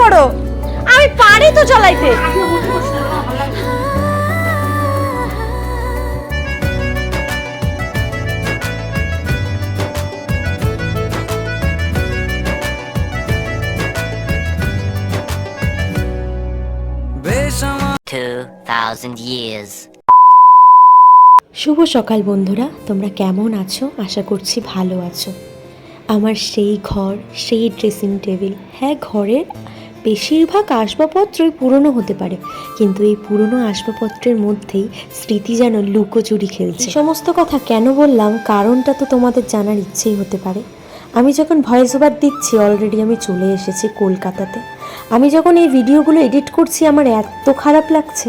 করো। আমি পারি তো চালাইতে Two thousand years. শুভ সকাল বন্ধুরা তোমরা কেমন আছো? আশা করছি ভালো আছো। আমার সেই ঘর সেই ড্রেসিং টেবিল হ্যাঁ ঘরের বেশিরভাগ আসবাবপত্রই পুরনো হতে পারে। কিন্তু এই পুরনো আসবাবপত্রের মধ্যেই স্মৃতি যেন লুকোচুরি খেলছে। সমস্ত কথা কেন বললাম? কারণটা তো তোমাদের জানার ইচ্ছেই হতে পারে। আমি যখন ভয়েস ওভার দিচ্ছি অলরেডি আমি চলে এসেছি কলকাতাতে। আমি যখন এই ভিডিওগুলো এডিট করছি, আমার এত খারাপ লাগছে।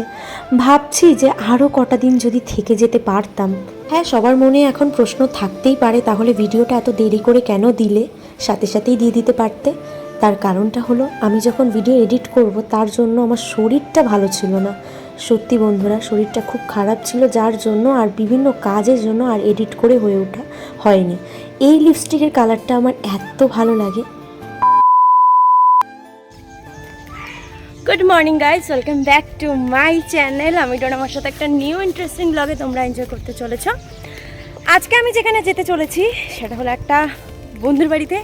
ভাবছি যে আরও কটা দিন যদি থেকে যেতে পারতাম। হ্যাঁ সবার মনে এখন প্রশ্ন থাকতেই পারে, তাহলে ভিডিওটা এত দেরি করে কেন দিলে? সাথে সাথেই দিয়ে দিতে পারতে। তার কারণটা হলো, আমি যখন ভিডিও এডিট করব, তার জন্য আমার শরীরটা ভালো ছিল না। সত্যি বন্ধুরা, শরীরটা খুব খারাপ ছিল, যার জন্য আর বিভিন্ন কাজের জন্য আর এডিট করে হয়ে ওঠা হয়নি। এই লিপস্টিকের কালারটা আমার এত ভালো লাগে। Good morning guys welcome back to my channel আমি ডন, আমার সাথে একটা নিউ ইন্টারেস্টিং ব্লগে তোমরা এনজয় করতে চলেছ। আজকে আমি যেখানে যেতে চলেছি, সেটা হলো একটা বন্ধুর বাড়িতে।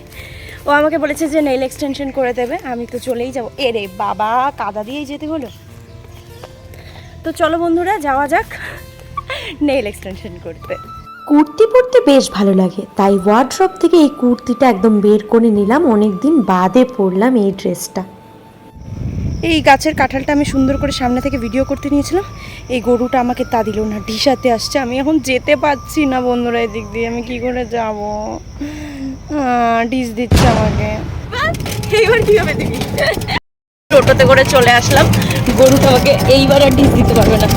ও আমাকে বলেছে যে নেইল এক্সটেনশন করে দেবে আমি তো চলেই যাব। এরে বাবা কাদা দিয়েই যেতে হলো। তো চলো বন্ধুরা যাওয়া যাক নেইল এক্সটেনশন করতে। কুর্তি পরতে বেশ ভালো লাগে তাই ওয়ার্ড্রপ থেকে এই কুর্তিটা একদম বের করে নিলাম। অনেক দিন বাদে পরলাম এই ড্রেসটা। এই গাছের কাঁঠালটা আমি সুন্দর করে সামনে থেকে ভিডিও করতে নিয়েছিলাম। এই গরুটা আমাকে তা দিল না ডিসাতে আসছে। আমি এখন যেতে পারছি না বন্ধুরা এদিক দিয়ে আমি কি করে যাব? ডিস দিচ্ছে আমাকে। এইবার দিবি? টোটোতে করে চলে আসলাম। গরুটা আমাকে এইবার আর ডিস দিতে পারবে না।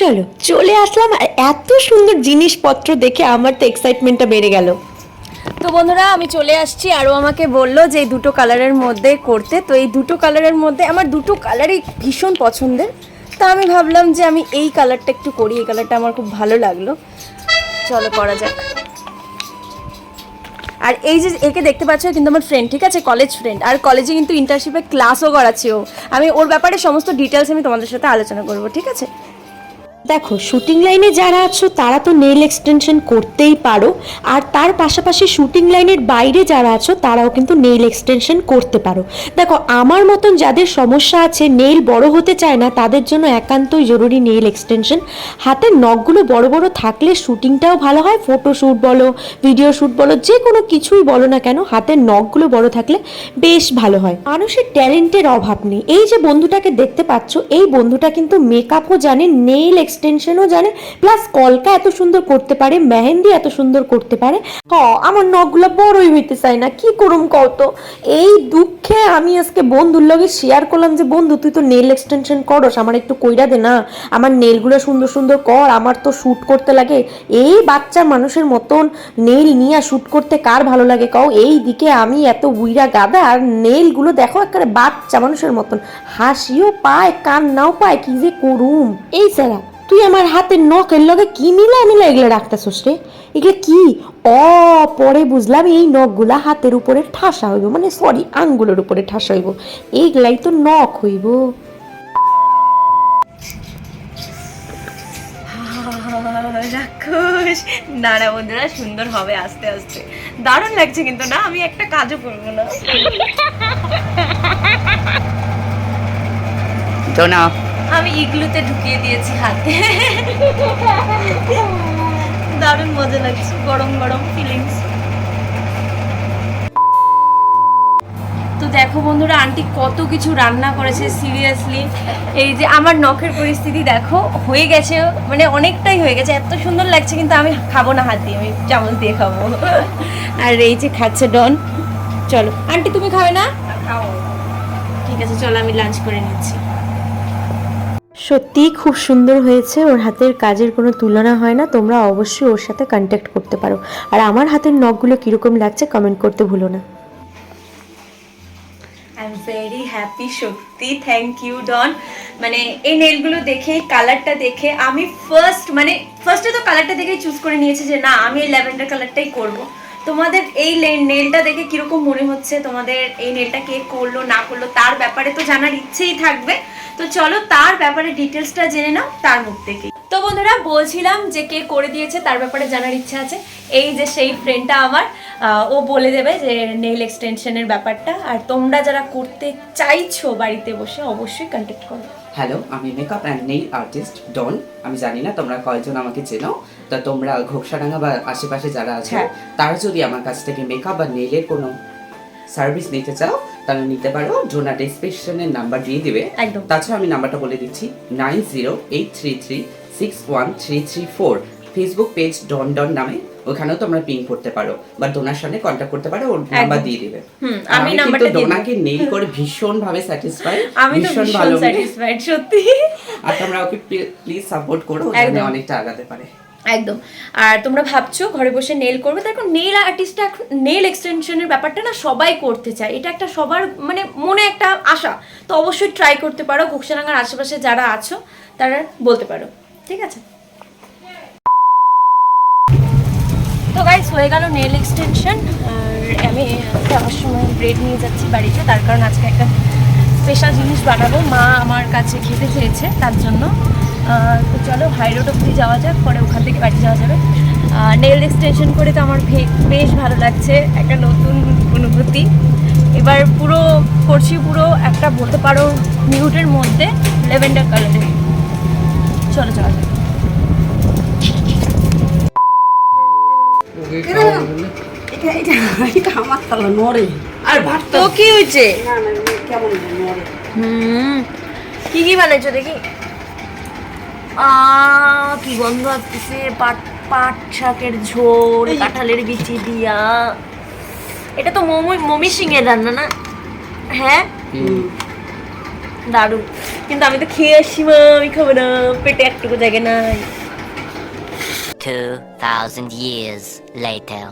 চলো, চলে আসলাম আর এত সুন্দর জিনিসপত্র দেখে আমার তো এক্সাইটমেন্টটা বেড়ে গেল। তো বন্ধুরা, আমি চলে আসছি। আরও আমাকে বলল যে এই দুটো কালারের মধ্যে করতে। তো এই দুটো কালারের মধ্যে আমার দুটো কালারই ভীষণ পছন্দের। তা আমি ভাবলাম যে আমি এই কালারটা একটু করি। এই কালারটা আমার খুব ভালো লাগল। চলো করা যাক। আর এই যে একে দেখতে পাচ্ছ কিন্তু আমার ফ্রেন্ড ঠিক আছে? কলেজ ফ্রেন্ড আর কলেজে কিন্তু ইন্টার্নশিপে ক্লাসও করাচ্ছি ও। আমি ওর ব্যাপারে সমস্ত ডিটেলস আমি তোমাদের সাথে আলোচনা করব, ঠিক আছে? দেখো শুটিং লাইনে যারা আছো, তারা তো নেল এক্সটেনশন করতেই পারো। আর তার পাশাপাশি শুটিং লাইনের বাইরে যারা আছো, তারাও কিন্তু নেল এক্সটেনশন করতে পারো। দেখো, আমার মতন যাদের সমস্যা আছে নেল বড় হতে চায় না, তাদের জন্য একান্তই জরুরি নেল এক্সটেনশন হাতের নখগুলো বড় বড় থাকলে শুটিংটাও ভালো হয়। ফটো শ্যুট বলো ভিডিও শ্যুট বলো, যে কোনো কিছুই বলো না কেন, হাতের নখগুলো বড় থাকলে বেশ ভালো হয়। মানুষের ট্যালেন্টের অভাব নেই। এই যে বন্ধুটাকে দেখতে পাচ্ছ, এই বন্ধুটা কিন্তু মেকআপও জানে নেইল এক্সটেনশনও জানে প্লাস কলকা এত সুন্দর করতে পারে, মেহেন্দি এত সুন্দর করতে পারে। হ, আমার নখগুলো বড়ই হইতে চায় না, কি করুম কত এই দুঃখে আমি আজকে বন্ধুর লগে শেয়ার করলাম যে, বন্ধু, তুই তো নেল এক্সটেনশন করস, আমার একটু কইরা দে না। আমার নেলগুলো সুন্দর সুন্দর কর, আমার তো শ্যুট করতে লাগে। এই বাচ্চা মানুষের মতন নেল নিয়ে শ্যুট করতে কার ভালো লাগে কও? এই দিকে আমি এত উইরা গাদা আর নেলগুলো দেখো একেবারে বাচ্চা মানুষের মতন। হাসিও পায়, কান্নাও পায়, কি যে করুম? এই স্যারা তুই আমার হাতের নখের লগে কি মিলা মিলা এগুলো রাখতেছস রে? এগুলো কি? অ পরে বুঝলাম এই নখগুলা হাতের উপরে ঠাসা হইব মানে সরি আঙ্গুলের উপরে ঠাসা হইব। এইগুলাই তো নখ হইব। রাক্ষস। না না বন্ধুরা সুন্দর হবে আস্তে আস্তে। দারুণ লাগছে কিন্তু না? আমি একটা কাজও করব না. আমি ইগলুতে ঢুকিয়ে দিয়েছি হাতে। দারুণ মজা লাগছে গরম গরম ফিলিংস তো দেখো বন্ধুরা আন্টি কত কিছু রান্না করেছে সিরিয়াসলি এই যে আমার নখের পরিস্থিতি দেখো হয়ে গেছে মানে অনেকটাই হয়ে গেছে। এত সুন্দর লাগছে কিন্তু আমি খাব না হাত দিয়ে আমি চামচ দিয়ে খাব। আর এই যে খাচ্ছে ডন। চলো। আন্টি তুমি খাবে না? ঠিক আছে চলো আমি লাঞ্চ করে নিচ্ছি। সত্যিই খুব সুন্দর হয়েছে। ওর হাতের কাজের কোনো তুলনা হয় না। তোমরা অবশ্যই ওর সাথে কন্ট্যাক্ট করতে পারো। আর আমার হাতের নখগুলো কীরকম লাগছে কমেন্ট করতে ভুলো না। ভেরি হ্যাপি সত্যি থ্যাংক ইউ ডন মানে এই নেলগুলো দেখে কালারটা দেখে আমি ফার্স্ট মানে ফার্স্টে তো কালারটা দেখেই চুজ করে নিয়েছি যে না, আমি এই ল্যাভেন্ডার কালারটাই করব। তোমাদের এই নেলটা দেখে কীরকম মনে হচ্ছে? তোমাদের এই নেলটা কে করল না করল তার ব্যাপারে তো জানার ইচ্ছেই থাকবে। তো চলো তার ব্যাপারে ডিটেলসটা জেনে নাও তার মুখ থেকেই। তো বন্ধুরা বলছিলাম যে কে করে দিয়েছে তার ব্যাপারে জানার ইচ্ছা আছে। এই যে সেই ফ্রেন্ডটা আমার আহ, ও বলে দেবে যে নেল এক্সটেনশনের ব্যাপারটা। আর তোমরা যারা করতে চাইছো বাড়িতে বসে অবশ্যই কন্ট্যাক্ট করো। হ্যালো আমি makeup and nail artist Don আমি জানি না তোমরা কয়জন আমাকে চেনো। তা তোমরা ঘোকসাডাঙ্গা বা আশেপাশে যারা আছে হ্যাঁ। তারা যদি আমার কাছ থেকে মেকআপ বা নেইলের কোনো সার্ভিস নিতে চাও তাহলে নিতে পারো। ডোনা ডিসক্রিপশনের নাম্বার দিয়ে দিবে। তাছাড়া আমি নাম্বারটা বলে দিচ্ছি nine zero eight three three six one three three four Facebook page Don Don নামে ওখানেও তোমরা পিং করতে পারো বা ডোনার সাথে কন্ট্যাক্ট করতে পারো ওর নাম্বার দিয়ে দিবে। হুম, আমি নাম্বারটা ডোনাকে নেইল করে ভীষণ ভাবে স্যাটিসফাই আমি তো ভীষণ ভালো। স্যাটিসফাইড সত্যি। আর তোমরা ওকে প্লিজ সাপোর্ট করো একদম। অনেকটা আগাতে পারে। একদম। আর তোমরা ভাবছ ঘরে বসে নেল করবে দেখো নেল আর্টিস্ট নেল এক্সটেনশনের ব্যাপারটা না সবাই করতে চায়। এটা একটা সবার মানে মনে একটা আশা। তো অবশ্যই ট্রাই করতে পারো ঘোকসারাঙ্গার আশেপাশে যারা আছো, তারা বলতে পারো। ঠিক আছে? তো গাইস হয়ে গেল নেল এক্সটেনশন আর আমি যাওয়ার সময় ব্রেড নিয়ে যাচ্ছি বাড়িতে, তার কারণ আজকে একটা স্পেশাল জিনিস বানাবো। মা আমার কাছে খেতে চেয়েছে তার জন্য। তো চলো হাই রোড অব্দি যাওয়া যাক পরে ওখান থেকে বাড়ি যাওয়া যাবে। নেল এক্সটেনশন করে তো আমার ভে- বেশ ভালো লাগছে একটা নতুন অনুভূতি। এবার পুরো করছি পুরো একটা বলতে পারো মিউটের মধ্যে লেভেন্ডার কালারে চলো এটা এটা এটা আমার তালা নড়ে। আর ভাতটা তো কি হয়েছে? না না। হুম কি কি বানাইছো দেখি? আ কি গন্ধ আসতেছে? পাট পাট শাকের ঝোল কাঁঠালের বিচি দিয়া। এটা তো মমি মমি সিং এর রান্না না? হ্যাঁ? দারুণ। কিন্তু আমি তো খেয়ে আসি মা আমি খাব না। পেটে একটুকু জায়গা নাই। 2,000 years later.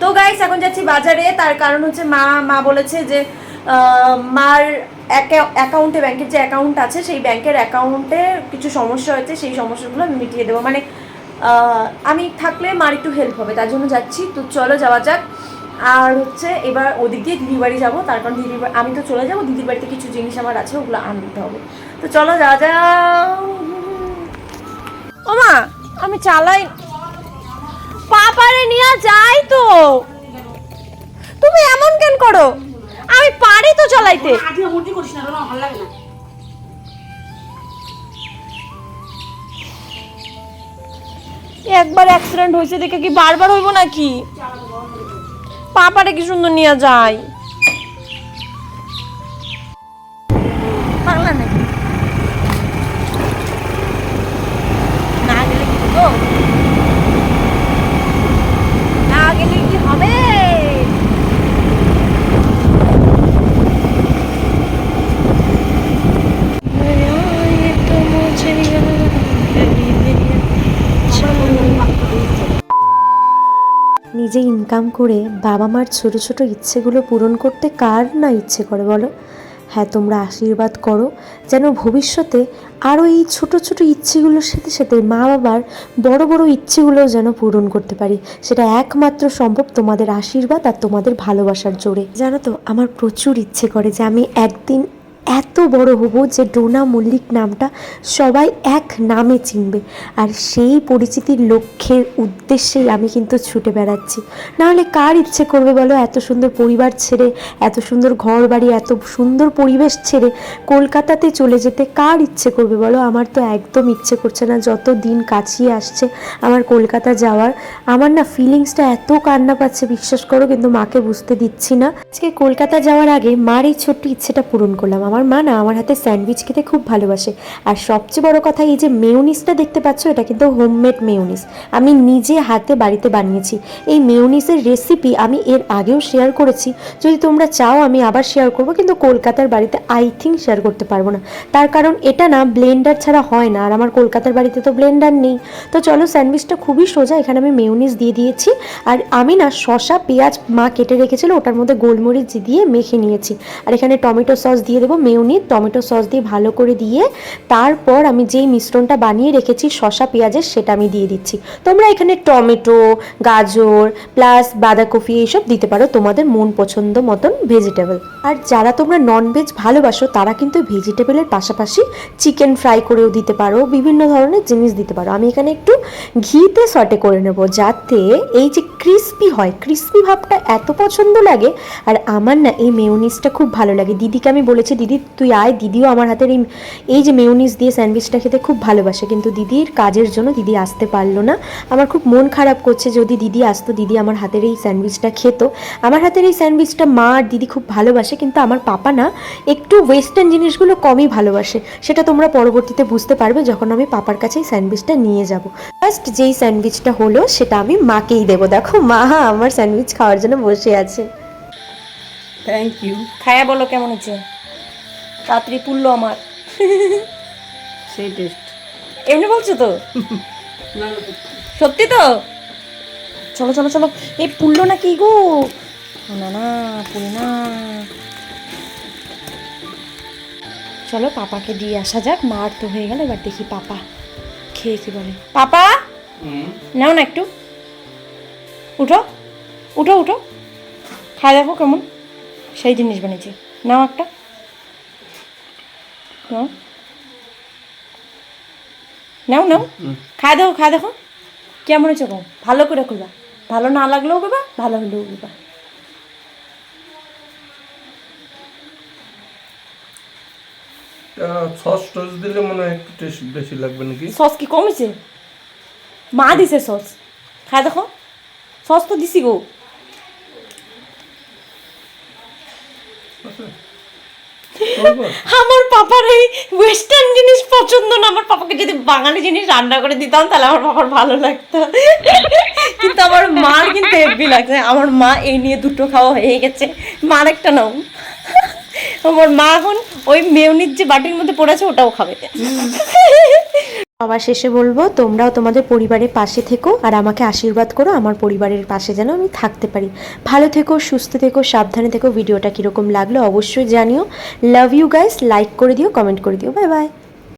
তো গাইস এখন যাচ্ছি বাজারে। তার কারণ হচ্ছে মা মা বলেছে যে মার অ্যাকাউন্টে ব্যাংকের যে অ্যাকাউন্ট আছে, সেই ব্যাংকের অ্যাকাউন্টে কিছু সমস্যা হয়েছে, সেই সমস্যাগুলো আমি মিটিয়ে দেবো। মানে আমি থাকলে মার একটু হেল্প হবে, তার জন্য যাচ্ছি। তো চলো যাওয়া যাক। আর হচ্ছে এবার ওদিক দিয়ে দিদির বাড়ি যাব, তার কারণ দিদির আমি তো চলে যাব, দিদির বাড়িতে কিছু জিনিস আমার আছে, ওগুলো আনতে হবে। তো চলো যাওয়া যাক। ও মা, আমি চালাই। পাপারে নিয়ে যাই তো। তুমি এমন কেন করো? আমি পারি তো চালাইতে করিস না ভালো লাগে না। একবার অ্যাক্সিডেন্ট হয়েছে দেখে কি বারবার হইব নাকি? পাপারে কি সুন্দর নিয়ে যায় পাগলা নাকি না গেলে কি হতো না গেলে কি হবে নিজে ইনকাম করে বাবা মার ছোট ছোট ইচ্ছেগুলো পূরণ করতে কার না ইচ্ছে করে বলো? হ্যাঁ তোমরা আশীর্বাদ করো যেন ভবিষ্যতে আরও এই ছোট ছোট ইচ্ছেগুলোর সাথে সাথে মা বাবার বড় বড় ইচ্ছেগুলোও যেন পূরণ করতে পারি। সেটা একমাত্র সম্ভব তোমাদের আশীর্বাদ আর তোমাদের ভালোবাসার জোরে। জানো তো, আমার প্রচুর ইচ্ছে করে যে আমি একদিন এত বড় হব যে ডোনা মল্লিক নামটা সবাই এক নামে চিনবে। আর সেই পরিচিতির লক্ষ্যের উদ্দেশ্যেই আমি কিন্তু ছুটে বেড়াচ্ছি। নাহলে কার ইচ্ছে করবে বলো? এত সুন্দর পরিবার ছেড়ে, এত সুন্দর ঘর বাড়ি এত সুন্দর পরিবেশ ছেড়ে কলকাতাতে চলে যেতে কার ইচ্ছে করবে বলো? আমার তো একদম ইচ্ছে করছে না। যত দিন কাছিয়ে আসছে আমার কলকাতা যাওয়ার, আমার না ফিলিংসটা এত কান্না পাচ্ছে, বিশ্বাস করো, কিন্তু মাকে বুঝতে দিচ্ছি না। আজকে কলকাতা যাওয়ার আগে মার এই ছোট্ট ইচ্ছেটা পূরণ করলাম। আমার মা না আমার হাতে স্যান্ডউইচ খেতে খুব ভালোবাসে। আর সবচেয়ে বড় কথা এই যে মেয়োনিসটা দেখতে পাচ্ছ, এটা কিন্তু হোমমেড মেয়োনিস আমি নিজে হাতে বাড়িতে বানিয়েছি। এই মেয়োনিসের রেসিপি আমি এর আগেও শেয়ার করেছি। যদি তোমরা চাও আমি আবার শেয়ার করব, কিন্তু কলকাতার বাড়িতে আই থিঙ্ক শেয়ার করতে পারব না। তার কারণ এটা না ব্লেন্ডার ছাড়া হয় না, আর আমার কলকাতার বাড়িতে তো ব্লেন্ডার নেই। তো চলো স্যান্ডউইচটা খুবই সোজা, এখানে আমি মেয়োনিস দিয়ে দিয়েছি। আর আমি না শশা পেঁয়াজ মা কেটে রেখেছিল, ওটার মধ্যে গোলমরিচ দিয়ে মেখে নিয়েছি। আর এখানে টমেটো সস দিয়ে দেবো মেয়নি টমেটো সস দিয়ে ভালো করে দিয়ে তারপর আমি যেই মিশ্রণটা বানিয়ে রেখেছি, শসা, পেঁয়াজের, সেটা আমি দিয়ে দিচ্ছি। তোমরা এখানে টমেটো, গাজর প্লাস বাঁধাকপি এইসব দিতে পারো তোমাদের মন পছন্দ মতন ভেজিটেবল আর যারা তোমরা ননভেজ ভালোবাসো, তারা কিন্তু ভেজিটেবলের পাশাপাশি চিকেন ফ্রাই করেও দিতে পারো, বিভিন্ন ধরনের জিনিস দিতে পারো। আমি এখানে একটু ঘিতে সটে করে নেব, যাতে এই যে ক্রিস্পি হয় ক্রিস্পি ভাবটা এত পছন্দ লাগে, আর আমার না এই মেয়োনিজটা খুব ভালো লাগে। দিদিকে আমি বলেছি, দিদি তুই আয় দিদিও আমার হাতের এই এই যে মেয়োনিজ দিয়ে স্যান্ডউইচটা খেতে খুব ভালোবাসে কিন্তু দিদির কাজের জন্য দিদি আসতে পারল না। আমার খুব মন খারাপ করছে যদি দিদি আসতো দিদি আমার হাতের এই স্যান্ডউইচটা খেত। আমার হাতের এই স্যান্ডউইচটা মা আর দিদি খুব ভালোবাসে কিন্তু আমার পাপা না একটু ওয়েস্টার্ন জিনিসগুলো কমই ভালোবাসে। সেটা তোমরা পরবর্তীতে বুঝতে পারবে যখন আমি পাপার কাছে এই স্যান্ডউইচটা নিয়ে যাব। ফার্স্ট যেই স্যান্ডউইচটা হলো সেটা আমি মাকেই দেবো। দেখো মা আমার স্যান্ডউইচ খাওয়ার জন্য বসে আছে। থ্যাংক ইউ খায়া বলো কেমন হচ্ছে? রাত্রি পুরলো আমার। সেই টেস্ট এমনি বলছো তো? সত্যি তো? চলো চলো চলো। এই পুরলো না কি গো? না না পুরি না। চলো পাপাকে দিয়ে আসা যাক। মার তো হয়ে গেল এবার দেখি পাপা খেয়ে কি বলে। পাপা? নাও না একটু। উঠো উঠো উঠো। খাই দেখো কেমন। সেই জিনিস বানিয়েছি। নাও একটা। নাও নাও নাও খাই দেখো খাই দেখো। কেমন হয়েছে গো? ভালো করে করবা ভালো না লাগলেও করবা ভালো হলেও করবা সস টস দিলে মনে হয় একটু টেস্ট বেশি লাগবে নাকি? সস কি কমেছে মা দিছে সস খাই দেখো। সস তো দিছি গো। আমার পাপার এই ওয়েস্টার্ন জিনিস পছন্দ না। আমার পাপাকে যদি বাঙালি জিনিস রান্না করে দিতাম, তাহলে আমার পাপার ভালো লাগতো। কিন্তু আমার মার কিন্তু হেভি লাগছে। আমার মা এই নিয়ে দুটো খাওয়া হয়ে গেছে। মার একটা নাও। আমার মা এখন ওই মেউনির যে বাটির মধ্যে পড়েছে, ওটাও খাবে। সবার শেষে বলব, তোমরাও তোমাদের পরিবারের পাশে থেকো আর আমাকে আশীর্বাদ করো আমার পরিবারের পাশে যেন আমি থাকতে পারি। ভালো থেকো, সুস্থ থেকো, সাবধানে থেকো, ভিডিওটা কীরকম লাগল অবশ্যই জানিও। লাভ ইউ গাইস লাইক করে দিও কমেন্ট করে দিও। Bye bye